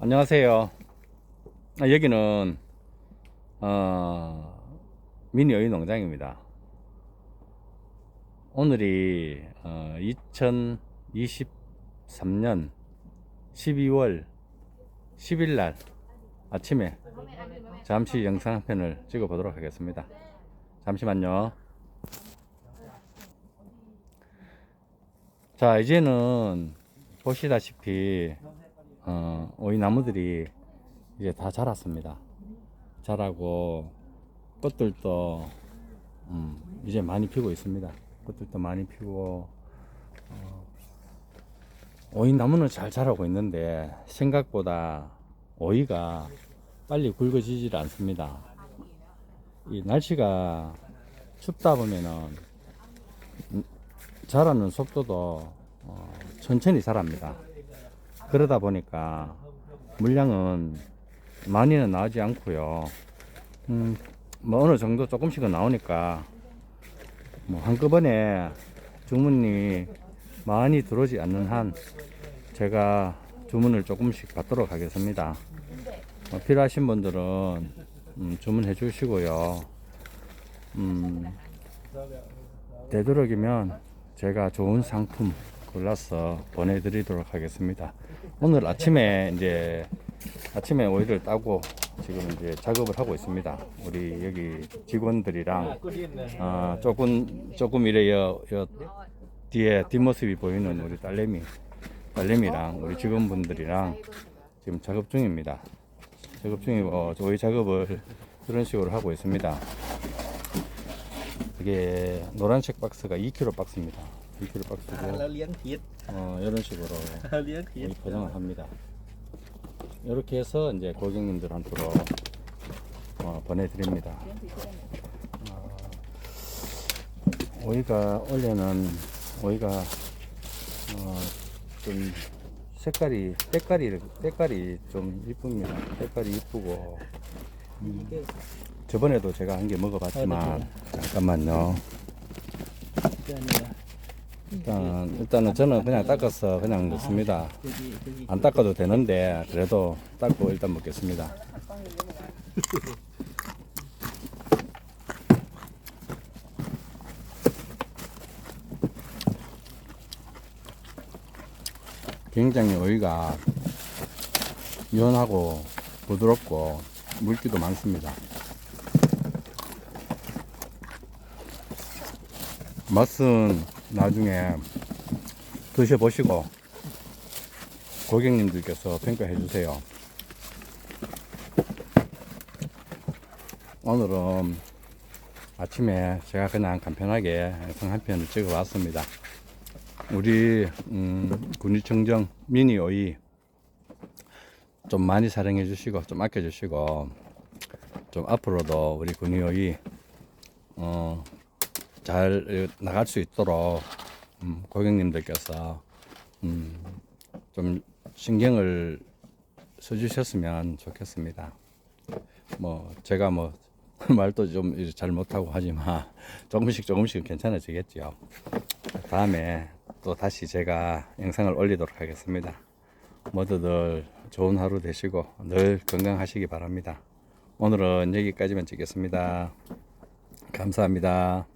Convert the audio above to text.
안녕하세요. 아, 여기는 어, 미니 어이 농장입니다. 오늘이 어, 2023년 12월 10일 날 아침에 잠시 영상 한 편을 찍어 보도록 하겠습니다. 잠시만요. 자, 이제는 보시다시피 어, 오이 나무들이 이제 다 자랐습니다. 자라고 꽃들도 음, 이제 많이 피고 있습니다. 꽃들도 많이 피고 어, 오이 나무는 잘 자라고 있는데 생각보다 오이가 빨리 굵어지질 않습니다. 이 날씨가 춥다 보면은 음, 자라는 속도도 어, 천천히 자랍니다. 그러다 보니까 물량은 많이는 나오지 않고요. 음, 뭐 어느 정도 조금씩은 나오니까 뭐 한꺼번에 주문이 많이 들어오지 않는 한 제가 주문을 조금씩 받도록 하겠습니다. 어, 필요하신 분들은 음, 주문해 주시고요. 음, 되도록이면 제가 좋은 상품 골라서 보내드리도록 하겠습니다. 오늘 아침에 이제 아침에 오이를 따고 지금 이제 작업을 하고 있습니다. 우리 여기 직원들이랑 아, 조금 조금 이래 여, 여 뒤에 뒷모습이 보이는 우리 딸내미 딸내미랑 우리 직원분들이랑 지금 작업 중입니다. 작업 중이고 어, 오이 작업을 그런 식으로 하고 있습니다. 이게 노란색 박스가 2kg 박스입니다. 2kg 박스고 แล้วเลี้ยงทิศ 어, 이런 식으로 เลี้ยงทิ 오이 ศ 포장을 합니다. 이렇게 해서 이제 고객님들한테로 어, 보내드립니다. 어, 오이가 원래는 오이가 어, 좀 색깔이 색깔이 색깔이 좀 이쁩니다. 색깔이 이쁘고 음, 저번에도 제가 한 개 먹어봤지만 잠깐만요. 일단 일단은 저는 그냥 닦아서 그냥 넣습니다. 안 닦아도 되는데 그래도 닦고 일단 먹겠습니다. 굉장히 오이가 연하고 부드럽고 물기도 많습니다. 맛은 나중에 드셔보시고 고객님들께서 평가해 주세요. 오늘은 아침에 제가 그냥 간편하게 영상 한 편을 찍어 왔습니다. 우리 음, 군위청정 미니 오이 좀 많이 사랑해 주시고 좀 아껴 주시고 좀 앞으로도 우리 군위 오이 어, 잘 나갈 수 있도록 음, 고객님들께서 음, 좀 신경을 써주셨으면 좋겠습니다. 뭐 제가 뭐 말도 좀 잘 못하고 하지만 조금씩 조금씩 괜찮아지겠죠. 다음에 또 다시 제가 영상을 올리도록 하겠습니다. 모두들 좋은 하루 되시고 늘 건강하시기 바랍니다. 오늘은 여기까지만 찍겠습니다. 감사합니다.